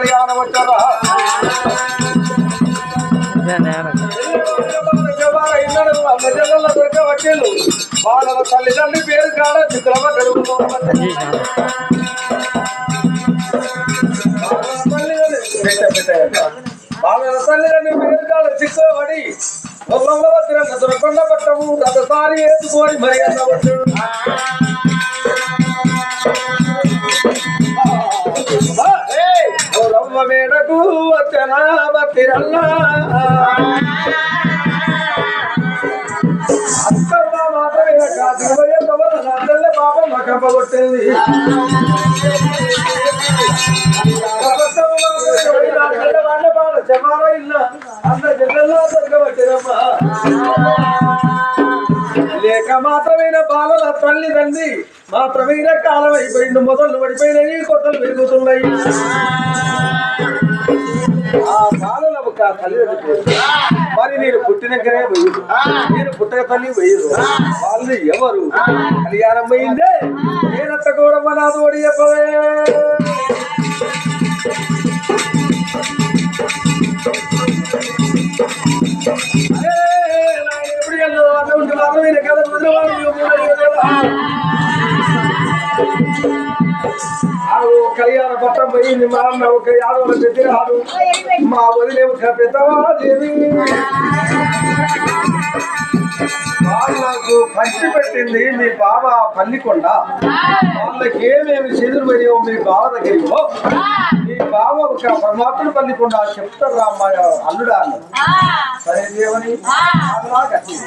కళ్యాణ మంత్ర కళ్యాణం వచ్చారా దొరకవచ్చేలు వాళ్ళ తల్లిదండ్రి పేరు కాడ చిత్రపడ్డాడు వాళ్ళ తల్లిదండ్రి పేరు కాడ చిత్రపడి దొరకొండ పట్టము రథసారి వేసుకొని మరి అన్నవచ్చు బతిరల్లా అత్తమ్మ మాత్రమే కాదు ఇరవై తొమ్మిది నా తల్లి పాపం మా కంప కొట్టింది లేక మాత్రమైన బాలల తల్లి తండ్రి మాత్రమైన కాలం అయిపోయిండు మొదలు పడిపోయినాయి కొత్తలు పెరుగుతున్నాయి. తల్లిదండ్రులు మరి నేను పుట్టినకనే పోయింది నేను పుట్టక తల్లి పోయింది వాళ్ళు ఎవరు? కళ్యాణం పోయిందే నేనంత గౌరవ నాదోడి చెప్పవే. కళ్యాణ పట్టం పోయింది మా అన్న ఒక పెద్ద రాడు మా వదిలే ఒక పెద్దవాదేవి వాళ్ళకు పంచి పెట్టింది మీ బావ పల్లికొండ. వాళ్ళకి ఏమేమి చెదురు పోయావు మీ బావ దగ్గరికి. పో. మీ బావ ఒక పరమాత్ముడు పల్లికొండ చెప్తారు రా మా అల్లుడా సరే దేవని కట్టింది.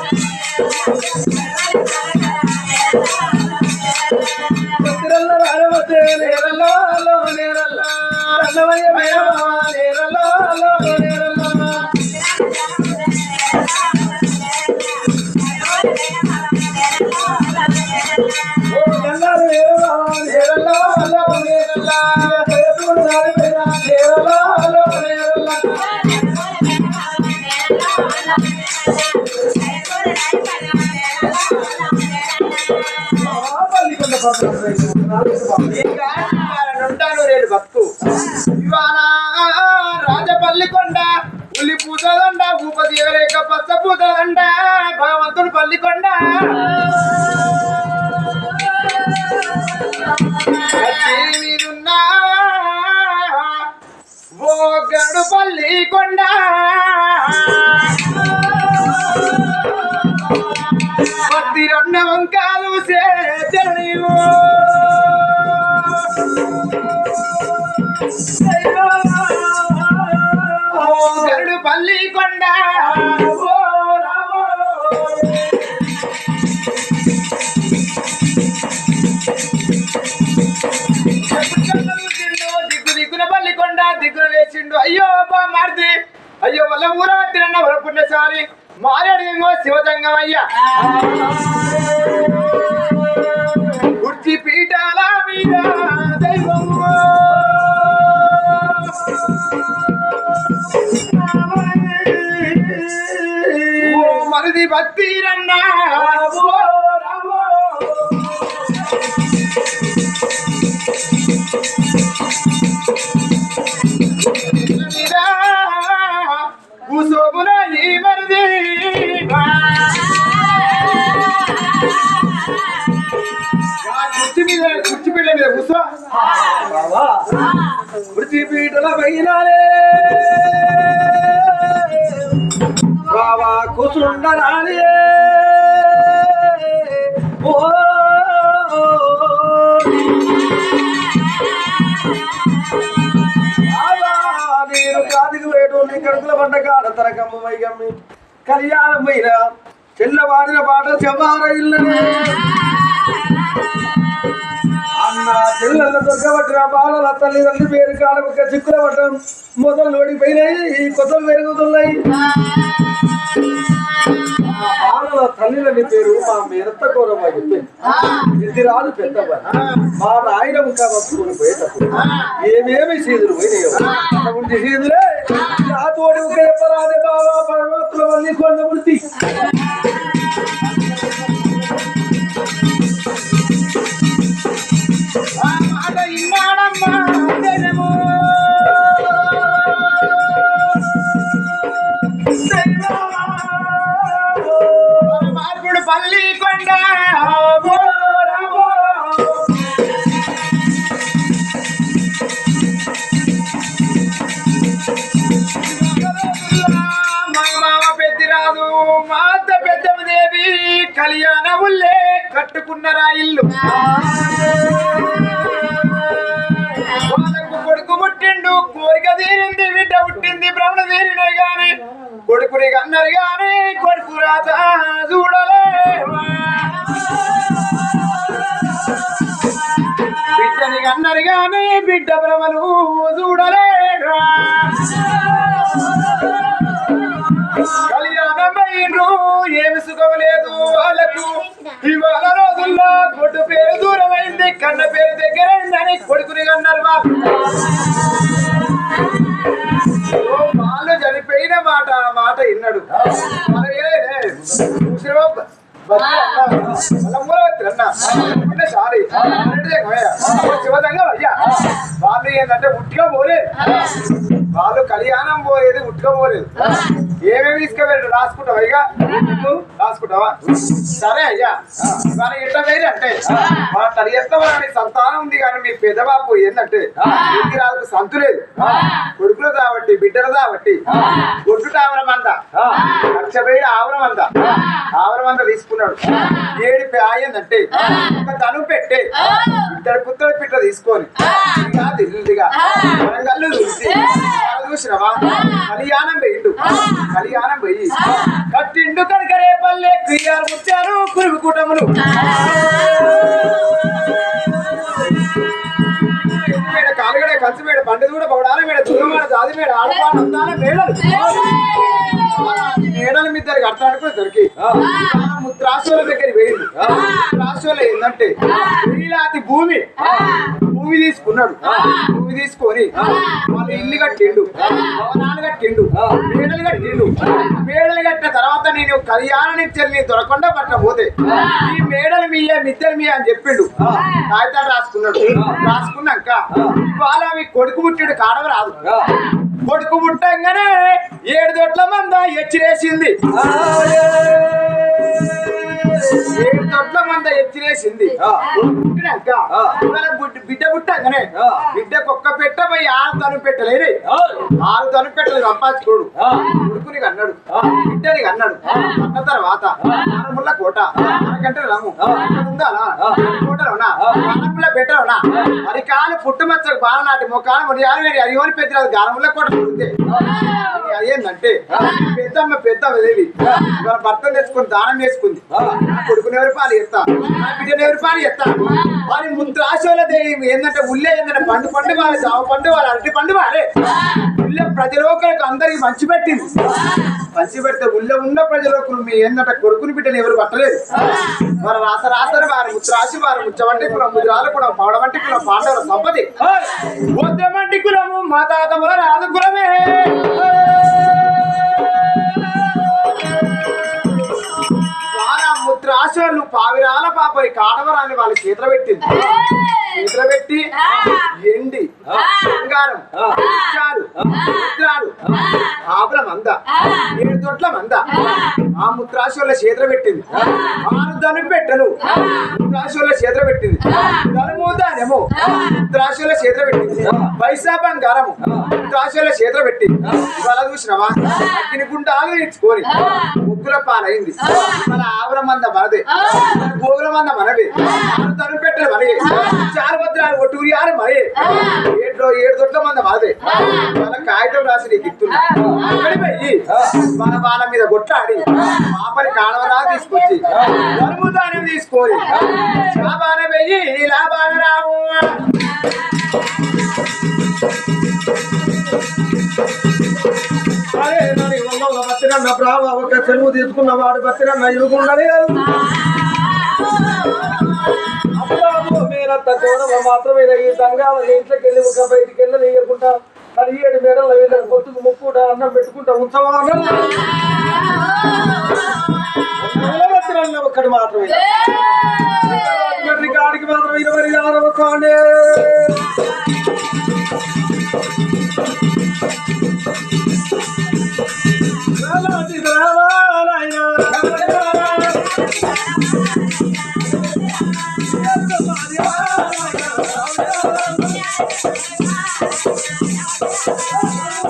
మీదున్నా ఓ పల్లి కొండ. పత్తి రొన్న వంకాలు సేచనివో గరుడు పల్లి కొండ. ಎಂದು ಅಯ್ಯೋ ಒಬ್ಬ ಮಾಡ್ದಿ ಅಯ್ಯೋ ಒಲ್ಲ ಊರಾತಿ ನನ್ನ ಹೊರ ಪುಣ್ಯಸಾರಿ ಮಾರಾಡಿದಂಗೋ ಶಿವದಂಗಮಯ್ಯ ಉಡ್ತಿ ಪೀಠಾಲ ಮೀರ ದೈವಮ್ಮ ಮರದಿ ಬತ್ತೀರಣ್ಣ బావా వృత్తి పీటల పైనాలే బావా కూసుండరాలే ఓ. బావా, నేను కాదికి వేటోని కడుపుల పంట కాడ తరకమ్మ వైగమ్మి కళ్యాణం పైన చెల్లవాడిన పాట చెవార చెల్లెళ్ళ దొరకబట్టిన బాలల తల్లిదండ్రులు పేరు ఒక చిక్కుల పట్టం మొదలు ఓడిపోయినాయి ఈ కొత్తలు పెరుగుతున్నాయి. ఆ బాలల తల్లిదండ్రి పేరు మా మేనత్త గౌరవ చెప్పింది. ఇది రాదు పెద్దవ మా నాయన ఇంకా వస్తువులు పోయేటప్పుడు ఏమేమి సీదులు పోయినాయో. అటువంటి సీదులే. నా తోడి ఒక చెప్పరాదే బాబా పరమాత్మ వల్లి కొండ వృత్తి పరమాత్ముడు పల్లి కొండ ఓ రామో. మా మామ పెద్దిరాదు మా అత్త పెద్దమ్మ దేవి కళ్యాణముల్లే కట్టుకున్నరా ఇల్లు కొడుకు పుట్టిండు కోరిక తీరింది బిడ్డ పుట్టింది బ్రహ్మణ తీరినాయి గాని కొడుకుని అన్నారు కానీ కొడుకు రాత చూడలేవా? బిడ్డని అన్నారు కానీ బిడ్డ భ్రమను చూడలేరా కళ్యాణమైండ్రు ఏమి సుఖం లేదు వాళ్ళకు. ఇవాళ రోజుల్లో కొట్టు పేరు దూరమైంది కన్న పేరు దగ్గరైందని కొడుకుని అన్నారు ఓ వాళ్ళు చనిపోయిన మాట ఆ విన్నాడు వాళ్ళు ఏంటంటే ఉట్టిగా పోలేదు వాళ్ళు కళ్యాణం పోయేది ఉట్టిగా పోలేదు. ఏమేమి తీసుకువెళ్ళి రాసుకుంటావా ఇక? నువ్వు రాసుకుంటావా? సరే అయ్యా. కానీ ఇట్లా వేరే అంటే మన తల్లిదండ్రులని సంతానం ఉంది కానీ మీ పెద్దబాపు ఏంటంటే రాజుకు సంతు లేదు. కొడుకులు కాబట్టి బిడ్డలు కాబట్టి. గొడ్డు టావరం అంద లక్ష వేడి ఆవరం అంద ఆవరం అంద తీసుకున్నాడు. ఏడు ఏందంటే ఒక తను పెట్టే ఇద్దరు పుత్తడి పిట్ట తీసుకొని వరంగల్లు చూసి చూసినవా? కళ్యాణం పోయిండు కళ్యాణం పోయి కట్టిండు కనకరే పల్లె క్రియాలు ముచ్చారు కురుగు కూటములు. మేడ కాలుగడ కంచు మేడ బండి కూడా పౌడాల మేడ దూరమాడ జాది మేడ అందాల మేడలు. మేడల మీద అర్థానికి దొరికి ముత్రాసుల దగ్గర వేయండి ముత్రాసుల ఏంటంటే వీలాది భూమి. భూమి తీసుకున్నాడు. భూమి తీసుకొని వాళ్ళు ఇల్లు కట్టిండు. భవనాలు కట్టిండు. మేడలు కట్టిండు. మేడలు కట్టిన తర్వాత నేను కళ్యాణానికి నీ దొరకకుండా పట్టబోతే ఈ మేడలు మీయ మిద్దెలు మీయ అని చెప్పిండు. కాగితాలు రాసుకున్నాడు. రాసుకున్నాక ఇవాళ మీ కొడుకు పుట్టిడు కాడవ రాదు. కొడుకు పుట్టంగానే ఏడు దొడ్ల మంద ఎచ్చిరేసింది. ఏడు దొడ్ల మంద కొడుకు పుట్టినాక బుడ్డ- బిడ్డ పుట్టంగానే బిడ్డకు ఒక్క పెట్ట పోయి ఆరు తను పెట్టలేదు. ఆరు తను పెట్టలేదు సంపాదించుకోడు కొడుకుని అన్నాడు బిడ్డని అన్నాడు అన్న తర్వాత ఆనముళ్ళ కోట. అరగంట రమ్ము ఉందాలా కోటలోనా? ఆనముళ్ళ పెట్టలోనా? మరి కాలు పుట్టుమచ్చకు బాగా నాటి మొక్కాలు మరి యారు వేడి అరియోని పెద్దరాదు గానముళ్ళ కోట పుడితే అదేంటంటే పెద్దమ్మ పెద్దమ్మ దేవి భర్త తెచ్చుకొని దానం చేసుకుంది. కొడుకుని ఎవరి పాలు ఎత్తా నా బిడ్డని ఎవరి పాలు ఎత్తా వారి ముద్రాశోల దేవి ఏంటంటే ఉల్లే ఏంటంటే పండు పండు వాళ్ళ జామ పండు వాళ్ళ అరటి పండు వారే ఉల్లె ప్రజలోకలకు అందరికి మంచి పెట్టింది. మంచి పెడితే ఉల్లె ఉన్న ప్రజలోకులు మీ ఏంటంటే కొడుకుని బిడ్డలు ఎవరు పట్టలేదు. వారు రాస రాసని వారి ముత్రాసి వారి ముచ్చవంటి కులం ముద్రాల కులం పౌడవంటి కులం పాండవుల సంపది. వద్రమంటి కులము మా తాత రాజు కులమే. పావిరాల పాపరి కాడవరాని వాళ్ళ చేతులు పెట్టింది. చేతులు పెట్టి ఎండి బంగారం ముత్యాలు, ముద్రాలు ఆపుల మంద ఏడు తొట్ల మంద. ఆ. ముత్రాశుల చేతులు పెట్టింది. ఆరు ధను పెట్టెలు ముత్రాశుల చేతులు పెట్టింది. ధనుము ధాన్యము ముత్రాశుల చేతులు పెట్టింది. పైసా బంగారము ముత్రాశుల చేతులు పెట్టి ఇవాళ చూసినవా? అగ్ని గుండాలు ఇచ్చుకొని ముగ్గుల పాలైంది. మన ఆవుల మంద మనదే. మన గోగుల మంద మనవే ఆరు ధను పెట్టెలు మనవే చారు భద్రాలు ఒట్టూరి ఆరు మనయే ఏడు ఏడు దొడ్ల మంద మనదే మన కాగితం రాసి నీకు ఇస్తున్నా. మన వాళ్ళ మీద కొట్లాడి పాపని కాడవరా తీసుకొచ్చి ధనుము దానం తీసుకొని లాభాన వెయ్యి లాభాన రాము. అరే నన్ను ఇవ్వమల్ల బతిరన్న బ్రావ ఒక చెరువు తీసుకున్న వాడు బతిరన్న ఇరుగుండని అప్పుడు తక్కువ మాత్రమే ఈ దంగాల ఇంట్లోకి వెళ్ళి ఒక బయటికి వెళ్ళి వేయకుండా పదిహేడు మేడలు మేడల పొత్తుకు ముక్కుట అన్నం పెట్టుకుంటా ఉంచవా ఒక్కటి మాత్రమే ఆడికి మాత్రం ఇరవై ఆరవ కాండే మొదలు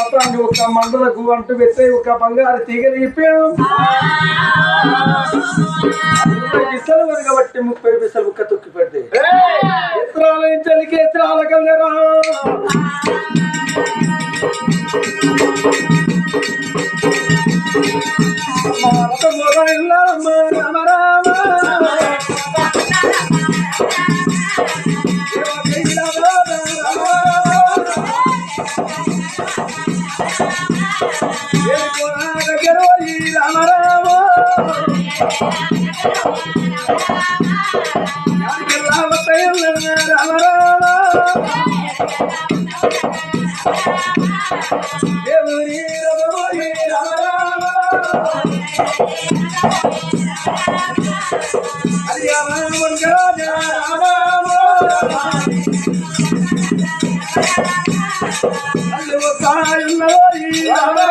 బంగారు ఒక మండలకు అంటు పెట్టే ఒక బంగారు తీగలు ఇప్పాను. పిసలు వరకు ముప్పై పిసలు ఒక్క తొక్కి పెడితే. ఎత్రాల ఇంచలికి ఇతరాల కలరా I'm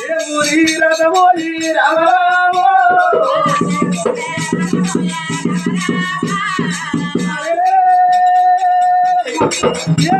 దేవుని రథమోయి రామ రామ దేవుని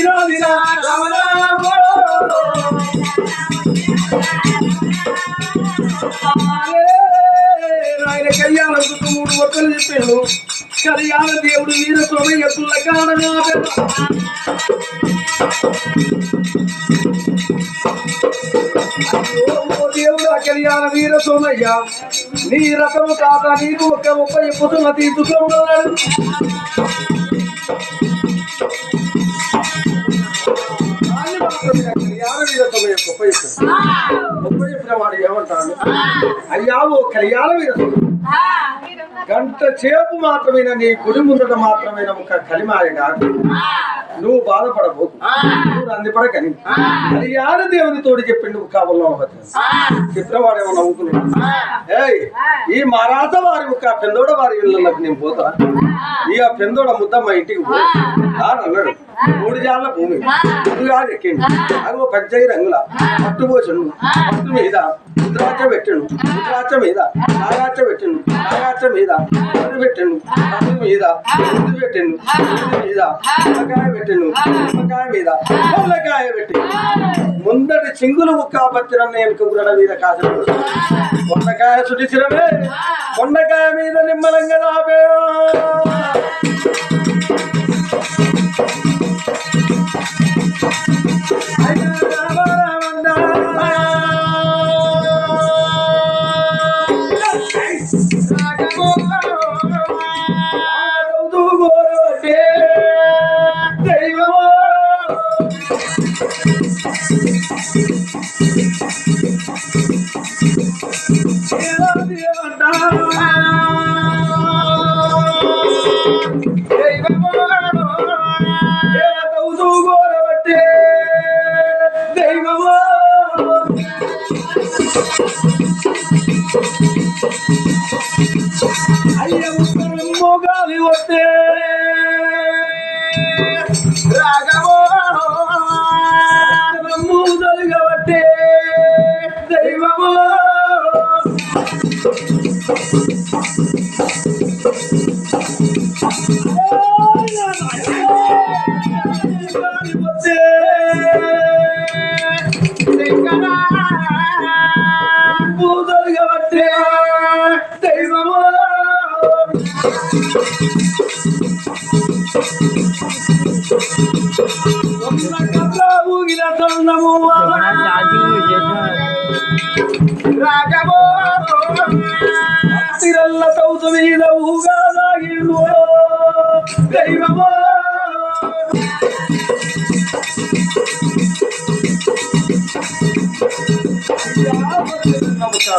విరోధిరా ఆయన కళ్యాణ మూడు ఒక్కలు చెప్పాడు కళ్యాణ దేవుడు వీర సోమయ్య. పుల్ల కారణం దేవుడు ఆ కళ్యాణ వీర సోమయ్య నీ రకము కాక నీకు ఒక్క ముప్పై పుతుల తీసుకున్నాడు గొప్ప చెప్పాడు చెప్పిన వాడు ఏమంటాడు అయ్యా ఓ కళ్యాణ వీర సోమయ్య గంట చేపు మాత్రమైన నీ గుడి ముందట మాత్రమైన ఒక కలిమాయ కాదు నువ్వు బాధపడవు నువ్వు అందిపడకని యాడ దేవుని తోడు చెప్పిండు కాబల్లో చిత్రవాడు ఏమో నవ్వుకున్నాడు? ఏయ్ ఈ మరాఠ వారి ఒక పెందోడ వారి ఇళ్ళకి నేను పోతా. ఇక పెందోడ ముద్ద మా ఇంటికి పో. అన్నాడు మూడు జాళ్ళ భూమి. ముందుగా ఎక్కిండు అదిగో పంచయి రంగుల. పట్టుపోసను పట్టు మీద రుద్రాక్ష పెట్టిండు. రుద్రాక్ష మీద నారాచ పెట్టిండు. నాగాక్ష మీద పట్టు పెట్టిండు పట్టు మీద ముద్దు పెట్టను. మీద నిమ్మకాయ పెట్టిండు నిమ్మకాయ మీద పొల్లకాయ పెట్టిండు ముందటి చింగులు ముక్క నేను కుగురడ మీద కాసిన. కొండకాయ సుడిచిరమే కొండకాయ మీద నిమ్మలంగా నాపే Hey! ಯಾವ ನಮಸ್ಕಾರ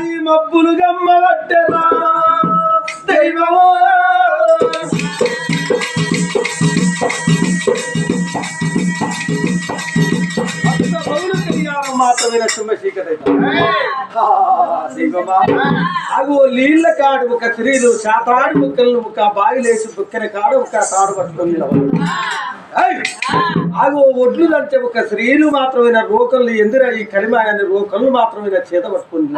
ఈ మబ్బులు గమ్మవట్టెరా కళ్యాణం నీళ్ళ కాడు ఒక స్త్రీలు శాతాడు ముక్కలను ఒక బావిలేసి బుక్కన కాడు ఒక తాడు పట్టుకొని నిలబడు. ఏయ్! ఆగు ఒడ్లు దంటే ఒక స్త్రీలు మాత్రమైన రోకళ్ళు ఎందురా ఈ కడిమాయని రోకళ్ళు మాత్రమైన చేత పట్టుకుని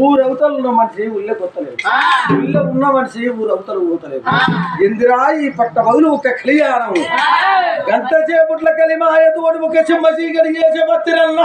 ఊరవతలు ఉన్న మనిషి ఉల్లె కొత్తలేదు ఉల్ల ఉన్న మనిషి ఊరవతలు ఊతలేదు ఎందిరా ఈ పట్ట బదులు ఒక కళ్యాణం. గంట చేపట్ల కలిమాయ తోడు ఒక సింహ చీకటి చేసే బత్తిరన్న